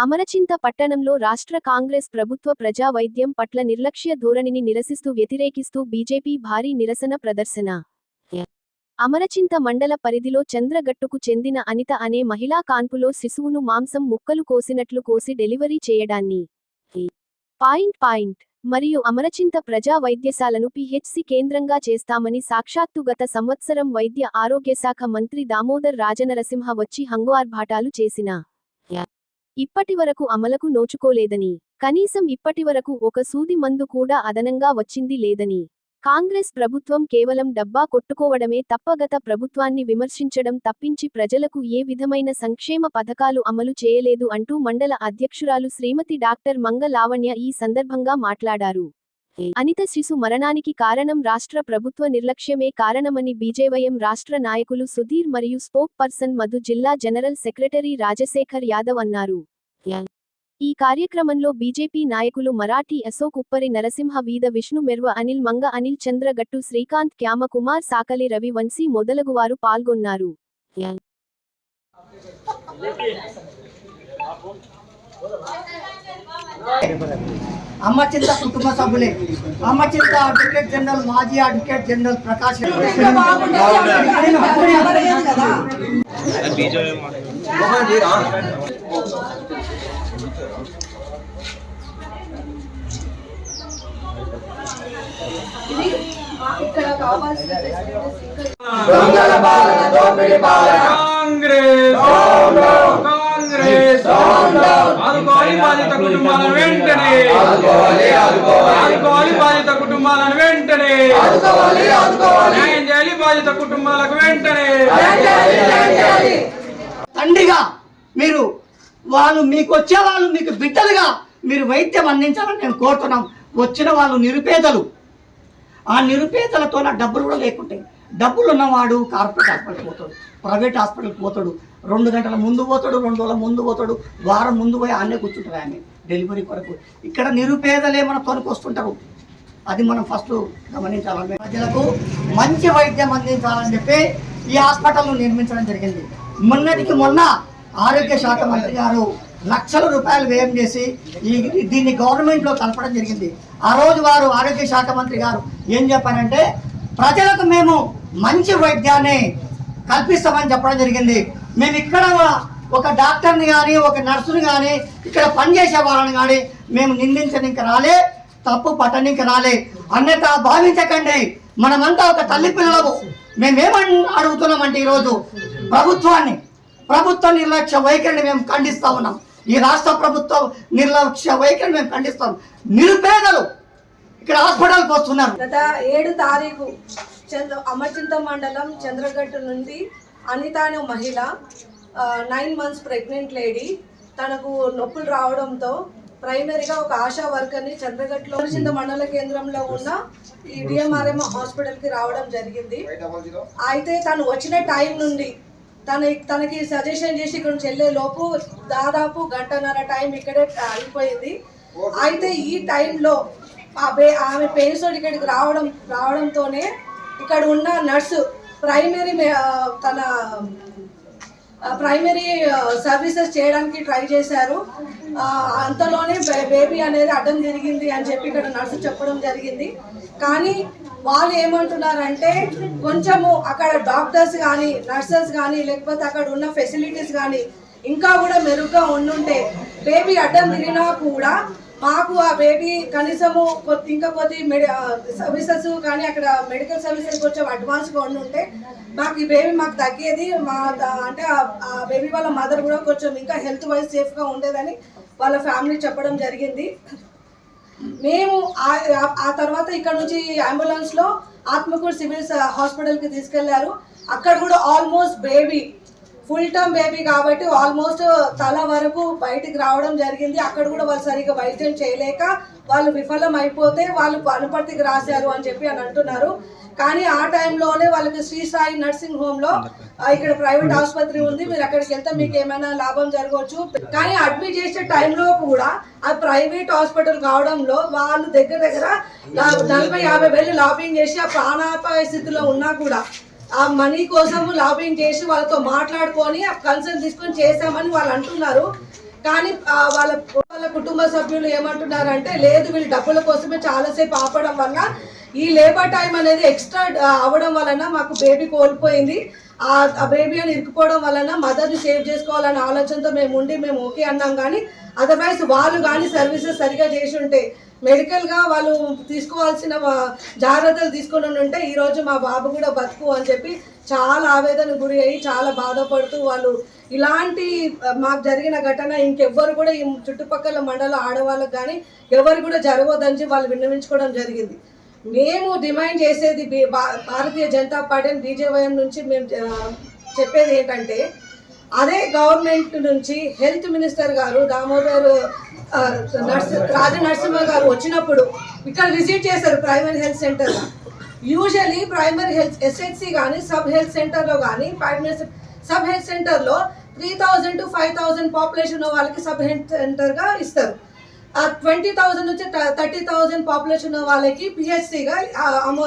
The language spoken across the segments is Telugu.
అమరచింత పట్టణంలో రాష్ట్ర కాంగ్రెస్ ప్రభుత్వ ప్రజా వైద్యం పట్ల నిర్లక్ష్య ధోరణిని నిరసిస్తూ వ్యతిరేకిస్తూ బీజేపీ భారీ నిరసన ప్రదర్శన. అమరచింత మండల పరిధిలో చంద్రగట్టుకు చెందిన అనిత అనే మహిళా కాన్పులో శిశువును మాంసం ముక్కలు కోసినట్లు కోసి డెలివరీ చేయడాన్ని. Point point. మరియు అమరచింత ప్రజా వైద్యశాలను పిహెచ్సి కేంద్రంగా చేస్తామని సాక్షాత్తు గత సంవత్సరం వైద్య ఆరోగ్యశాఖ మంత్రి దామోదర్ రాజనరసింహ వచ్చి హంగుఆర్భాటాలు చేసిన. ఇప్పటివరకు అమలకు నోచుకోలేదని కనీసం ఇప్పటివరకు ఒక సూది మందు కూడా అదనంగా వచ్చింది లేదని. కాంగ్రెస్ ప్రభుత్వం కేవలం డబ్బా కొట్టుకోవడమే తప్ప గత ప్రభుత్వాన్ని విమర్శించడం తప్పించి ప్రజలకు ఏ విధమైన సంక్షేమ పథకాలు అమలు చేయలేదు అంటూ మండల అధ్యక్షురాలు శ్రీమతి డాక్టర్ మంగ లావణ్య ఈ సందర్భంగా మాట్లాడారు. అనిత శిశు మరణానికి కారణం రాష్ట్ర ప్రభుత్వ నిర్లక్ష్యమే కారణమని బీజేవైఎం రాష్ట్ర నాయకులు సుధీర్ మరియు స్పోక్ పర్సన్ మధు జిల్లా జనరల్ సెక్రటరీ రాజశేఖర్ యాదవ్ అన్నారు. ఈ కార్యక్రమంలో బీజేపీ నాయకులు మరాఠీ అశోక్ ఉప్పరి నరసింహ వీద విష్ణు మెర్వ అనిల్ మంగ అనిల్ చంద్రగట్టు శ్రీకాంత్ క్యామ కుమార్ సాకలి రవి వంశీ మొదలగువారు పాల్గొన్నారు. అమ్మ చింత కుటుంబ సభ్యులే. అమ్మ చింత అడ్వకేట్ జనరల్ మాజీ అడ్వకేట్ జనరల్ ప్రకాష్. కాంగ్రెస్. కాంగ్రెస్. ఆదుకోవాలి బాధిత కుటుంబాలను వెంటనే. ఆదుకోవాలి బాధిత కుటుంబాలను వెంటనే. న్యాయం చేయాలి బాధిత కుటుంబాలకు వెంటనే. తండ్రిగా మీరు వాళ్ళు మీకు వచ్చే వాళ్ళు మీకు బిడ్డలుగా మీరు వైద్యం అందించాలని నేను కోరుతున్నాం. వచ్చిన వాళ్ళు నిరుపేదలు. ఆ నిరుపేదలతో నా డబ్బులు కూడా లేకుంటాయి డబ్బులు ఉన్నవాడు కార్పొరేట్ హాస్పిటల్కి పోతాడు ప్రైవేట్ హాస్పిటల్కి పోతాడు రెండు గంటల ముందు పోతాడు రెండు రోజుల ముందు పోతాడు వారం ముందు పోయి అన్నే కూర్చుంటారు ఆమె డెలివరీ కొరకు. ఇక్కడ నిరుపేదలే మన తోనికి వస్తుంటారు. అది మనం ఫస్ట్ గమనించాలని ప్రజలకు మంచి వైద్యం అందించాలని చెప్పి ఈ హాస్పిటల్ను నిర్మించడం జరిగింది. మొన్నటికి మొన్న ఆరోగ్య శాఖ మంత్రి గారు లక్షల రూపాయలు వ్యయం చేసి ఈ దీన్ని గవర్నమెంట్లో కలపడం జరిగింది. ఆ రోజు వారు ఆరోగ్య శాఖ మంత్రి గారు ఏం చెప్పారంటే ప్రజలకు మేము మంచి వైద్యాన్ని కల్పిస్తామని చెప్పడం జరిగింది. మేము ఇక్కడ ఒక డాక్టర్ని కానీ ఒక నర్సుని కానీ ఇక్కడ పనిచేసే వాళ్ళని కానీ మేము నిందించడానికి రాలే తప్పు పట్టడానికి రాలే. అన్యత భావించకండి. మనమంతా ఒక తల్లి పిల్లలము. మేమేమని అడుగుతున్నామంటే ఈరోజు ప్రభుత్వాన్ని ప్రభుత్వ నిర్లక్ష్య వైఖరిని మేము ఖండిస్తా ఉన్నాం. ఈ రాష్ట్ర ప్రభుత్వం నిర్లక్ష్య వైఖరిని మేము ఖండిస్తాం నిరుపేదలు ఇక్కడ హాస్పిటల్కి వస్తున్నారు. గత ఏడు తారీఖు చంద్ర అమర్చింత మండలం చంద్రగట్టు నుండి అనిత అనే మహిళ నైన్ మంత్స్ ప్రెగ్నెంట్ లేడీ తనకు నొప్పులు రావడంతో ప్రైమరీగా ఒక ఆశా వర్కర్ని చంద్రగట్టులో అమర్చింత మండల కేంద్రంలో ఉన్న ఈ డిఎంఆర్ఎం హాస్పిటల్కి రావడం జరిగింది. అయితే తను వచ్చిన టైం నుండి తన తనకి సజెషన్ చేసి ఇక్కడ నుంచి వెళ్ళే లోపు దాదాపు గంటన్నర టైం ఇక్కడే అయిపోయింది అయితే ఈ టైంలో ఆ బే ఆమె పేషెంట్ ఇక్కడికి రావడం రావడంతోనే ఇక్కడ ఉన్న నర్సు ప్రైమరీ తన ప్రైమరీ సర్వీసెస్ చేయడానికి ట్రై చేశారు. అంతలోనే బేబీ అనేది అడ్డం జరిగింది అని చెప్పి ఇక్కడ నర్సు చెప్పడం జరిగింది. కానీ వాళ్ళు ఏమంటున్నారంటే కొంచెము అక్కడ డాక్టర్స్ కానీ నర్సెస్ కానీ లేకపోతే అక్కడ ఉన్న ఫెసిలిటీస్ కానీ ఇంకా కూడా మెరుగ్గా ఉండుంటే బేబీ అడ్డం తిరిగినా కూడా మాకు ఆ బేబీ కనీసము కొద్ది ఇంకా కొద్ది మెడి సర్వీసెస్ కానీ అక్కడ మెడికల్ సర్వీసెస్ కొంచెం అడ్వాన్స్గా ఉండుంటే మాకు ఈ బేబీ మాకు తగ్గేది. మా అంటే ఆ- ఆ బేబీ వాళ్ళ మదర్ కూడా కొంచెం ఇంకా హెల్త్ వైజ్ సేఫ్గా ఉండేదని వాళ్ళ ఫ్యామిలీ చెప్పడం జరిగింది. మేము ఆ- తర్వాత ఇక్కడ నుంచి అంబులెన్స్లో ఆత్మకూరు సివిల్స్ హాస్పిటల్కి తీసుకెళ్ళారు. అక్కడ కూడా almost baby full term baby కాబట్టి ఆల్మోస్ట్ తల వరకు బయటికి రావడం జరిగింది. అక్కడ కూడా వాళ్ళు సరిగా వైద్యం చేయలేక వాళ్ళు విఫలం అయిపోతే వాళ్ళు అనుపర్తికి రాశారు అని చెప్పి అని అంటున్నారు. కానీ ఆ టైంలోనే వాళ్ళకి శ్రీ సాయి నర్సింగ్ హోమ్లో ఇక్కడ ప్రైవేట్ ఆసుపత్రి ఉంది. మీరు అక్కడికి వెళ్తే మీకు ఏమైనా లాభం జరగవచ్చు. కానీ అడ్మిట్ చేసే టైంలో కూడా ఆ ప్రైవేట్ హాస్పిటల్ కావడంలో వాళ్ళు దగ్గర దగ్గర లా- నలభై యాభై వేలు లాబింగ్ చేసి ఆ ప్రాణాపాయ స్థితిలో ఉన్నా కూడా ఆ మనీ కోసం లాబింగ్ చేసి వాళ్ళతో మాట్లాడుకొని కన్సల్ట్ తీసుకొని చేశామని వాళ్ళు అంటున్నారు. కానీ వాళ్ళ వాళ్ళ కుటుంబ సభ్యులు ఏమంటున్నారంటే లేదు వీళ్ళు డబ్బుల కోసమే చాలాసేపు ఆపడం వల్ల ఈ లేబర్ టైం అనేది ఎక్స్ట్రా అవ్వడం వలన మాకు బేబీ కోల్పోయింది. ఆ బేబీ అని ఇరుక్కుపోవడం వలన మదర్ని సేవ్ చేసుకోవాలనే ఆలోచనతో మేము ఉండి మేము ఓకే అన్నాం కానీ అదర్వైజ్ వాళ్ళు కానీ సర్వీసెస్ సరిగా చేసి ఉంటే మెడికల్గా వాళ్ళు తీసుకోవాల్సిన జాగ్రత్తలు తీసుకుని ఉంటే ఈరోజు మా బాబు కూడా బతుకు అని చెప్పి చాలా ఆవేదన గురి అయ్యి చాలా బాధపడుతూ వాళ్ళు ఇలాంటి మాకు జరిగిన ఘటన ఇంకెవ్వరు కూడా ఈ చుట్టుపక్కల మండల ఆడవాళ్ళకి కానీ ఎవరు కూడా జరగదని చెప్పి వాళ్ళు విన్నవించుకోవడం జరిగింది. మేము డిమాండ్ చేసేది భారతీయ జనతా పార్టీ బీజేవైఎం నుంచి మేము చెప్పేది ఏంటంటే అదే గవర్నమెంట్ నుంచి హెల్త్ మినిస్టర్ గారు దామోదర్ నర్స్ రాజ నరసింహ గారు వచ్చినప్పుడు ఇక్కడ విజిట్ చేశారు primary health centre usually primary health SHC కానీ సబ్ హెల్త్ సెంటర్లో కానీ ప్రైమరీ సబ్ హెల్త్ సెంటర్లో three thousand to five thousand population వాళ్ళకి సబ్ హెల్త్ సెంటర్గా ఇస్తారు. ట్వంటీ థౌజండ్ నుంచి థర్టీ థౌజండ్ పాపులేషన్ వాళ్ళకి పిహెచ్సిగా అమౌ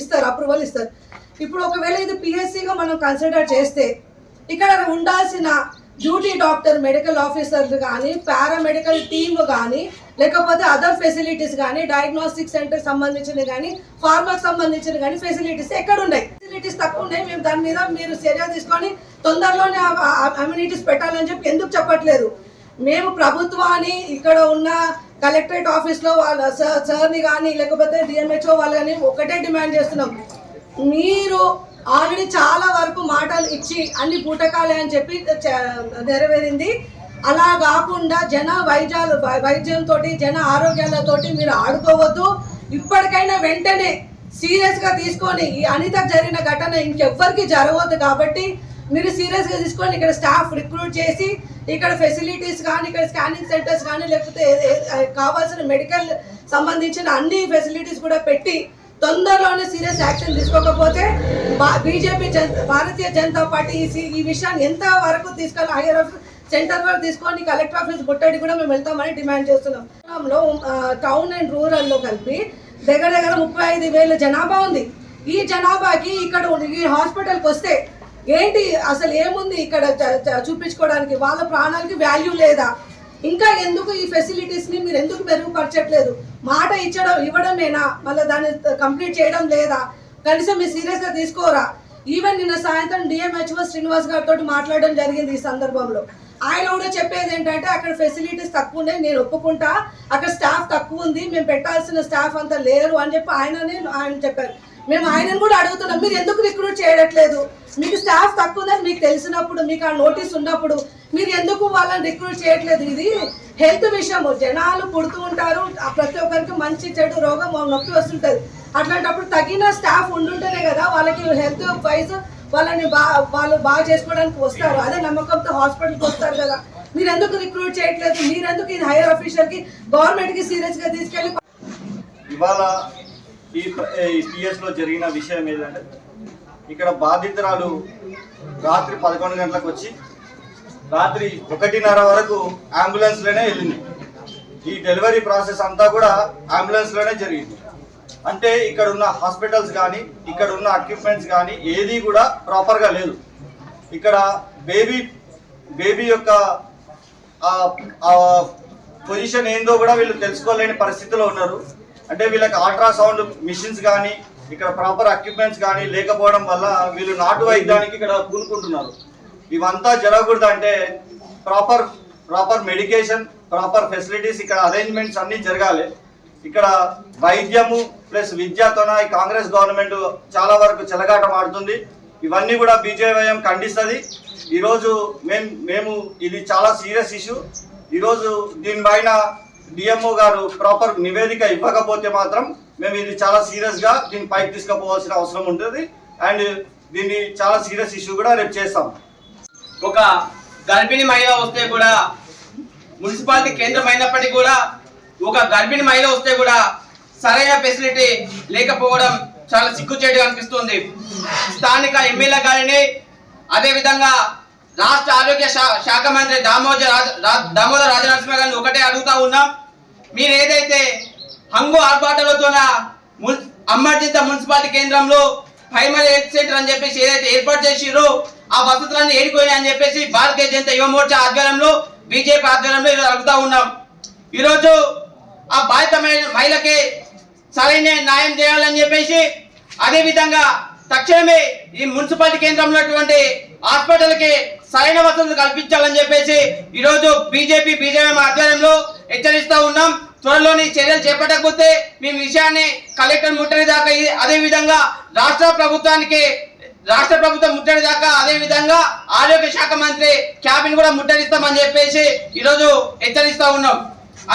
ఇస్తారు అప్రూవల్ ఇస్తారు. ఇప్పుడు ఒకవేళ ఇది పిహెచ్సిగా మనం కన్సిడర్ చేస్తే ఇక్కడ ఉండాల్సిన డ్యూటీ డాక్టర్ మెడికల్ ఆఫీసర్లు కానీ పారామెడికల్ టీమ్ కానీ లేకపోతే అదర్ ఫెసిలిటీస్ కానీ డయాగ్నోస్టిక్ సెంటర్ సంబంధించిన కానీ ఫార్మాకి సంబంధించిన కానీ ఫెసిలిటీస్ ఎక్కడ ఉన్నాయి ఫెసిలిటీస్ తక్కువ ఉన్నాయి మేము దాని మీద మీరు చర్య తీసుకొని తొందరలోనే అమ్యూనిటీస్ పెట్టాలని చెప్పి ఎందుకు చెప్పట్లేదు? మేము ప్రభుత్వాన్ని ఇక్కడ ఉన్న కలెక్టరేట్ ఆఫీస్లో వాళ్ళ సార్ సార్ని కానీ లేకపోతే డిఎంహెచ్ఓ వాళ్ళు కానీ ఒకటే డిమాండ్ చేస్తున్నాం. మీరు ఆల్రెడీ చాలా మాటలు ఇచ్చి అన్ని పూటకాలే అని చెప్పి నెరవేరింది. అలా కాకుండా జన వైద్యాలు వైద్యంతో జన ఆరోగ్యాలతోటి మీరు ఆడుకోవద్దు. ఇప్పటికైనా వెంటనే సీరియస్గా తీసుకొని ఈ అనిత జరిగిన ఘటన ఇంకెవ్వరికి జరగవద్దు కాబట్టి మీరు సీరియస్గా తీసుకొని ఇక్కడ స్టాఫ్ రిక్రూట్ చేసి ఇక్కడ ఫెసిలిటీస్ కానీ ఇక్కడ స్కానింగ్ సెంటర్స్ కానీ లేకపోతే కావాల్సిన మెడికల్ సంబంధించిన అన్ని ఫెసిలిటీస్ కూడా పెట్టి తొందరలోనే సీరియస్ యాక్షన్ తీసుకోకపోతే బీజేపీ భారతీయ జనతా పార్టీ ఈ ఈ విషయాన్ని ఎంత వరకు తీసుకెళ్ళి హైయర్ సెంటర్ వరకు తీసుకొని కలెక్టర్ ఆఫీస్ ముట్టడి కూడా మేము వెళ్తామని డిమాండ్ చేస్తున్నాం. టౌన్ అండ్ రూరల్లో కలిపి దగ్గర దగ్గర ముప్పై ఐదు వేల జనాభా ఉంది. ఈ జనాభాకి ఇక్కడ ఈ హాస్పిటల్కి వస్తే ఏంటి అసలు ఏముంది ఇక్కడ చ- చ- చూపించుకోవడానికి? వాళ్ళ ప్రాణాలకి వాల్యూ లేదా? ఇంకా ఎందుకు ఈ ఫెసిలిటీస్ని మీరు ఎందుకు మెరుగుపరచట్లేదు? మాట ఇచ్చడం ఇవ్వడమేనా? మళ్ళీ దాన్ని కంప్లీట్ చేయడం లేదా? కనీసం మీరు సీరియస్గా తీసుకోరా? ఈవెన్ నిన్న సాయంత్రం డిఎంహెచ్ఓ శ్రీనివాస్ గారితో మాట్లాడడం జరిగింది ఈ సందర్భంలో. ఆయన కూడా చెప్పేది ఏంటంటే అక్కడ ఫెసిలిటీస్ తక్కువ ఉన్నాయి నేను ఒప్పుకుంటా. అక్కడ స్టాఫ్ తక్కువ ఉంది మేము పెట్టాల్సిన స్టాఫ్ అంతా లేరు అని చెప్పి ఆయననే ఆయన చెప్పారు. మేము ఆయనను కూడా అడుగుతున్నాం మీరు ఎందుకు రిక్రూట్ చేయట్లేదు? మీకు స్టాఫ్ తక్కువ ఉందని మీకు తెలిసినప్పుడు మీకు ఆ నోటీస్ ఉన్నప్పుడు మీరు ఎందుకు వాళ్ళని రిక్రూట్ చేయట్లేదు? ఇది హెల్త్ విషయము. జనాలు పుడుతూ ఉంటారు. ప్రతి ఒక్కరికి మంచి చెడు రోగం నొప్పి వస్తుంటుంది. అట్లాంటప్పుడు తగిన స్టాఫ్ ఉండుంటేనే కదా వాళ్ళకి హెల్త్ వైజ్ వాళ్ళని బా వాళ్ళు బాగా చేసుకోవడానికి వస్తారు. అదే నమ్మకంతో హాస్పిటల్కి వస్తారు కదా. మీరు ఎందుకు రిక్రూట్ చేయట్లేదు? మీరెందుకు ఇది హైయర్ ఆఫీషియల్కి గవర్నమెంట్కి సీరియస్గా తీసుకెళ్ళి ఇవాళ ఈ పిఎస్లో జరిగిన విషయం ఏంటంటే ఇక్కడ బాధితురాలు రాత్రి పదకొండు గంటలకు వచ్చి రాత్రి ఒకటిన్నర వరకు అంబులెన్స్లోనే వెళ్ళింది. ఈ డెలివరీ ప్రాసెస్ అంతా కూడా అంబులెన్స్లోనే జరిగింది. అంటే ఇక్కడ ఉన్న హాస్పిటల్స్ కానీ ఇక్కడ ఉన్న ఎక్విప్మెంట్స్ కానీ ఏది కూడా ప్రాపర్గా లేదు. ఇక్కడ బేబీ బేబీ యొక్క పొజిషన్ ఏందో కూడా వీళ్ళు తెలుసుకోలేని పరిస్థితిలో ఉన్నారు. అంటే వీళ్ళకి అల్ట్రాసౌండ్ మిషన్స్ కానీ ఇక్కడ ప్రాపర్ ఎక్విప్మెంట్స్ కానీ లేకపోవడం వల్ల వీళ్ళు నాటు వైద్యానికి ఇక్కడ కూలుకుంటున్నారు ఇవంతా జరగకూడదు అంటే proper proper medication proper facilities ఇక్కడ అరేంజ్మెంట్స్ అన్నీ జరగాలి. ఇక్కడ వైద్యము ప్లస్ విద్యతోన ఈ కాంగ్రెస్ గవర్నమెంట్ చాలా వరకు చెలగాటం ఆడుతుంది. ఇవన్నీ కూడా బీజేవైఎం ఖండిస్తుంది. ఈరోజు మేము మేము ఇది చాలా సీరియస్ ఇష్యూ. ఈరోజు దీనిపైన డిఎంఓ గారు ప్రాపర్ నివేదిక ఇవ్వకపోతే మాత్రం మేము ఇది చాలా సీరియస్గా దీన్ని పైకి తీసుకుపోవాల్సిన అవసరం ఉంటుంది. అండ్ దీన్ని చాలా సీరియస్ ఇష్యూ కూడా రేపు చేస్తాం. ఒక గర్భిణీ మహిళ వస్తే కూడా మున్సిపాలిటీ కేంద్రం అయినప్పటికీ కూడా ఒక గర్భిణీ మహిళ వస్తే కూడా సరైన ఫెసిలిటీ లేకపోవడం చాలా సిగ్గుచేటు అనిపిస్తుంది. స్థానిక ఎమ్మెల్యే గారిని అదేవిధంగా రాష్ట్ర ఆరోగ్య శా- శాఖ మంత్రి దామోదర్ రాజ దామోదర్ రాజనరసింహ గారిని ఒకటే అడుగుతా ఉన్నాం. మీరు ఏదైతే హంగు ఆర్భాటాలతోన మున్- అమ్మర్జిత మున్సిపాలిటీ కేంద్రంలో ప్రైమరీ హెల్త్ సెంటర్ అని చెప్పేసి ఏదైతే ఏర్పాటు చేసిరో ఆ వసతులన్నీ ఏడిపోయినాయి అని చెప్పేసి భారతీయ జనతా యువ మోర్చా ఆధ్వర్యంలో బీజేపీ ఆధ్వర్యంలో ఈరోజు అడుగుతా ఉన్నాం. ఈరోజు ఆ బాధిత మహిళకి సరైన న్యాయం చేయాలని చెప్పేసి అదేవిధంగా తక్షణమే ఈ మున్సిపాలిటీ కేంద్రంలో హాస్పిటల్కి సరైన వసతులు కల్పించాలని చెప్పేసి ఈరోజు బీజేపీ బీజేపీ ఆధ్వర్యంలో హెచ్చరిస్తూ ఉన్నాం. త్వరలోని చర్యలు చేపట్టకపోతే మేము విషయాన్ని కలెక్టర్ ముట్టడి దాకా అదేవిధంగా రాష్ట్ర ప్రభుత్వానికి రాష్ట్ర ప్రభుత్వం ముట్టడి దాకా అదే విధంగా ఆరోగ్య శాఖ మంత్రి క్యాబిన్ కూడా ముట్టడిస్తామని చెప్పేసి ఈరోజు హెచ్చరిస్తా ఉన్నాం.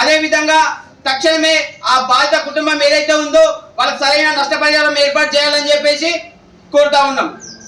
అదే విధంగా తక్షణమే ఆ బాధిత కుటుంబం ఏదైతే ఉందో వాళ్ళకి సరైన నష్టపరిహారం ఏర్పాటు చేయాలని చెప్పేసి కోరుతా ఉన్నాం.